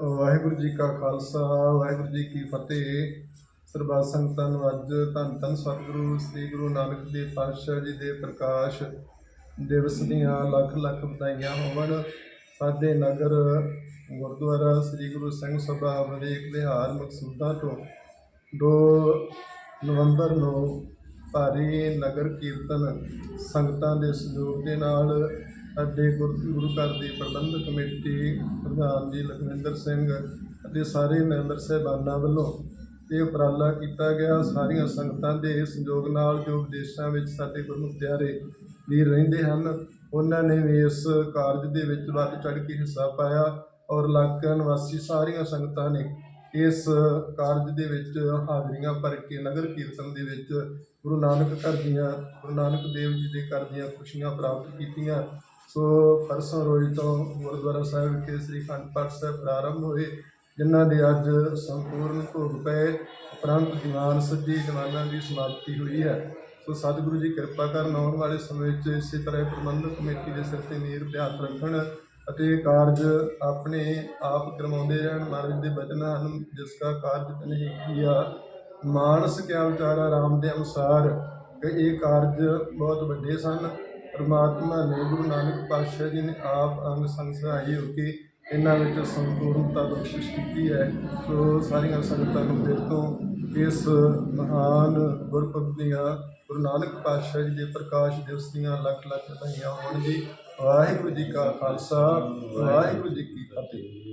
ਵਾਹਿਗੁਰੂ ਜੀ ਕਾ ਖਾਲਸਾ, ਵਾਹਿਗੁਰੂ ਜੀ ਕੀ ਫਤਿਹ। ਸਰਬੱਤ ਸੰਗਤਾਂ ਨੂੰ ਅੱਜ ਧੰਨ ਧੰਨ ਸਤਿਗੁਰੂ, ਸ੍ਰੀ ਗੁਰੂ ਨਾਨਕ ਦੇਵ ਪਾਤਸ਼ਾਹ ਜੀ ਦੇ ਪ੍ਰਕਾਸ਼ ਦਿਵਸ ਦੀਆਂ ਲੱਖ ਲੱਖ ਵਧਾਈਆਂ ਹੋਵਣ। ਸਾਡੇ ਨਗਰ ਗੁਰਦੁਆਰਾ ਸ੍ਰੀ ਗੁਰੂ ਸਿੰਘ ਸਭਾ ਵਰੇਕ ਵਿਹਾਰ ਮਕਸੂਦਾਂ ਤੋਂ 2 ਨਵੰਬਰ ਨੂੰ ਭਾਰੀ ਨਗਰ ਕੀਰਤਨ ਸੰਗਤਾਂ ਦੇ ਸਹਿਯੋਗ ਦੇ ਨਾਲ ਸਾਡੇ ਗੁਰ- ਗੁਰੂ ਘਰ ਦੀ ਪ੍ਰਬੰਧਕ ਕਮੇਟੀ ਪ੍ਰਧਾਨ ਜੀ ਲਖਵਿੰਦਰ ਸਿੰਘ ਅਤੇ ਸਾਰੇ ਮੈਂਬਰ ਸਹਿਬਾਨਾਂ ਵੱਲੋਂ ਇਹ ਉਪਰਾਲਾ ਕੀਤਾ ਗਿਆ। ਸਾਰੀਆਂ ਸੰਗਤਾਂ ਦੇ ਸਹਿਯੋਗ ਨਾਲ ਜੋ ਵਿਦੇਸ਼ਾਂ ਵਿੱਚ ਸਾਡੇ ਗੁਰਮੁਖ ਪਿਆਰੇ ਵੀਰ ਰਹਿੰਦੇ ਹਨ, ਉਹਨਾਂ ਨੇ ਵੀ ਇਸ ਕਾਰਜ ਦੇ ਵਿੱਚ ਵੱਧ ਚੜ੍ਹ ਕੇ ਹਿੱਸਾ ਪਾਇਆ ਔਰ ਇਲਾਕਾ ਨਿਵਾਸੀ ਸਾਰੀਆਂ ਸੰਗਤਾਂ ਨੇ ਇਸ ਕਾਰਜ ਦੇ ਵਿੱਚ ਹਾਜ਼ਰੀਆਂ ਭਰ ਕੇ ਨਗਰ ਕੀਰਤਨ ਦੇ ਵਿੱਚ ਗੁਰੂ ਨਾਨਕ ਘਰ ਦੀਆਂ, ਗੁਰੂ ਨਾਨਕ ਦੇਵ ਜੀ ਦੇ ਘਰ ਦੀਆਂ ਖੁਸ਼ੀਆਂ ਪ੍ਰਾਪਤ ਕੀਤੀਆਂ। ਸੋ ਪਰਸੋਂ ਰੋਜ਼ ਤੋਂ ਗੁਰਦੁਆਰਾ ਸਾਹਿਬ ਵਿਖੇ ਸ੍ਰੀ ਅਖੰਡ ਪਾਠ ਸਾਹਿਬ ਪ੍ਰਾਰੰਭ ਹੋਏ, ਜਿਨ੍ਹਾਂ ਦੇ ਅੱਜ ਸੰਪੂਰਨ ਭੋਗ ਪਏ, ਉਪਰੰਤ ਦੀਵਾਨ ਸੱਜੀ ਦੀਵਾਨਾਂ ਦੀ ਸਮਾਪਤੀ ਹੋਈ ਹੈ। ਸੋ ਸਤਿਗੁਰੂ ਜੀ ਕਿਰਪਾ ਕਰਨ ਆਉਣ ਵਾਲੇ ਸਮੇਂ 'ਚ ਇਸੇ ਤਰ੍ਹਾਂ ਇਹ ਪ੍ਰਬੰਧਕ ਕਮੇਟੀ ਦੇ ਸਿਰ ਤੇ ਨੀਰ ਧਿਆਨ ਰੱਖਣ ਅਤੇ ਇਹ ਕਾਰਜ ਆਪਣੇ ਆਪ ਕਰਵਾਉਂਦੇ ਰਹਿਣ। ਮਹਾਰਾਜ ਦੇ ਬਚਨ ਹਨ, ਜਿਸ ਕਾ ਕਾਰਜ ਨਹੀਂ ਕੀਆ ਮਾਨਸ ਕਿਆ ਵਿਚਾਰਾ ਰਾਮ ਦੇ ਅਨੁਸਾਰ ਕਿ ਇਹ ਕਾਰਜ ਬਹੁਤ ਵੱਡੇ ਸਨ। ਪਰਮਾਤਮਾ ਨੇ ਗੁਰੂ ਨਾਨਕ ਪਾਤਸ਼ਾਹ ਜੀ ਨੇ ਆਪ ਅੰਗ ਸੰਗ ਹੋ ਕੇ ਇਹਨਾਂ ਵਿੱਚ ਸੰਪੂਰਨਤਾ ਬਖਸ਼ਿਸ਼ ਕੀਤੀ ਹੈ। ਸੋ ਸਾਰੀਆਂ ਸੰਗਤਾਂ ਨੂੰ ਦਿਲ ਤੋਂ ਇਸ ਮਹਾਨ ਗੁਰਪੁਰਬ ਦੀਆਂ ਗੁਰੂ ਨਾਨਕ ਪਾਤਸ਼ਾਹ ਜੀ ਦੇ ਪ੍ਰਕਾਸ਼ ਦਿਵਸ ਦੀਆਂ ਲੱਖ ਲੱਖ ਵਧਾਈਆਂ ਹੋਣ ਜੀ ਵਾਹਿਗੁਰੂ ਜੀ ਕਾ ਖਾਲਸਾ, ਵਾਹਿਗੁਰੂ ਜੀ ਕੀ ਫਤਿਹ।